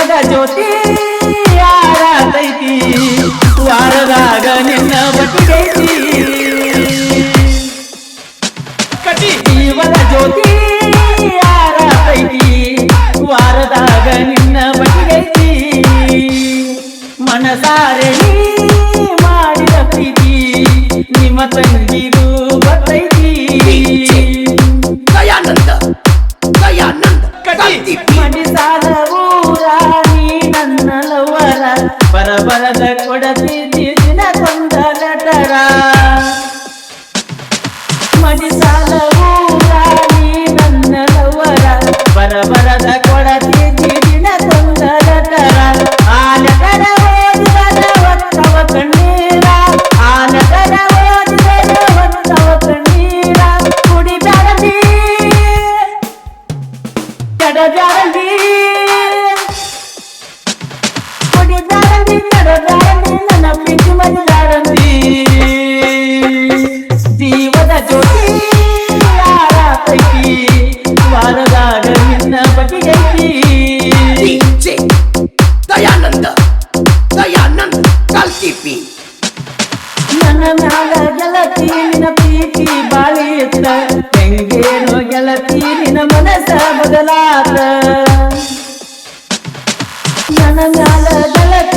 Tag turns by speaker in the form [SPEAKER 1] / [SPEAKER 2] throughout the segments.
[SPEAKER 1] ಜೀವದ ಜ್ಯೋತಿ ಯಾರೈತಿ ವಾರದಾಗ ನಿನ್ನ ಬಟ್ಟಿಗೈತಿ
[SPEAKER 2] ಕಟಿ
[SPEAKER 1] ಜೀವದ ಜ್ಯೋತಿ ಯಾರೈತಿ ವಾರದಾಗ ನಿನ್ನ ಬಟ್ಟಿಗೈತಿ ಮನಸಾರೆ ಮಾಡಿದ ಪ್ರೀತಿ ನಿಮ್ಮ ತಂಗಿದು ಗೊತ್ತೈತಿ
[SPEAKER 3] ದಯಾನಂದ ದಯಾನಂದ
[SPEAKER 2] ಕಟಿ.
[SPEAKER 3] ಕಾಂತಿ
[SPEAKER 1] ಬರಬರದ ಕೊಡತಿದ್ದಿ ದಿನ ಕೊಂದ ನಟರ ಮಡಿಸಾಲ ಊರ ನೀ ನನ್ನ ಲವರ ಬರಬರದ ಕೊಡತಿದ್ದಿ ದಿನ ಕೊಂದ ನಟರ ಆ ನಟರ ಓದಿದರ ಹೊತ್ತವ ಕಣ್ಣೀರ ಆ ನಟರ ಓದಿದರ ಹೊತ್ತವ ಕಣ್ಣೀರ ಕುಡಿಬೇಡದಿ ಕೆಡದಾರಲಿ ಕುಡಿದಾರಲಿ ಕೆಡದಾರಲಿ ನನ್ನ ಪ್ರೀತಿ ಮಡಿದಾರಲಿ ಜೀವದ ಜ್ಯೋತಿ ಯಾರತೈತಿ ವಾರದಾಗ ನಿನ್ನ ಬಗೆಗೈತಿ
[SPEAKER 3] ಡಿಜೆ ದಯಾನಂದ ದಯಾನಂದ ಕಾಲ್ತಿಪಿ
[SPEAKER 1] ನನ್ನ ಮ್ಯಾಲ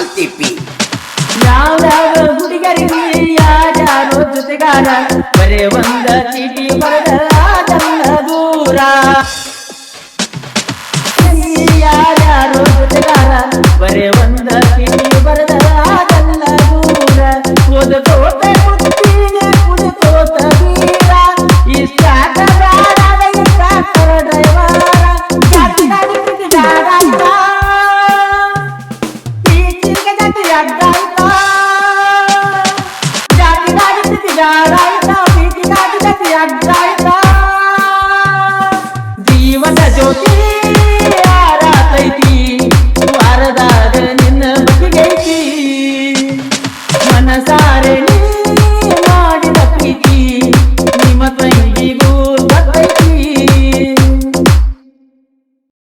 [SPEAKER 3] ಕಾಲ್ತಿಪಿ
[SPEAKER 1] ಯಾವ್ದಾರ ಹುಡುಗರಿಗೆ ಯಾರ್ಯಾರೋ ಜೊತೆಗಾರ? ಬರೇ ಒಂದ ಚೀಟಿ ಬರದ ಅದನ್ನ ದೂರ. ಯಾರ್ಯಾರೋ ಜೊತೆಗಾರ? ಬರೇ ಒಂದ ಚೀಟಿ ಬರದ ಅದನ್ನ ದೂರ. ಓದತೋತ Shara.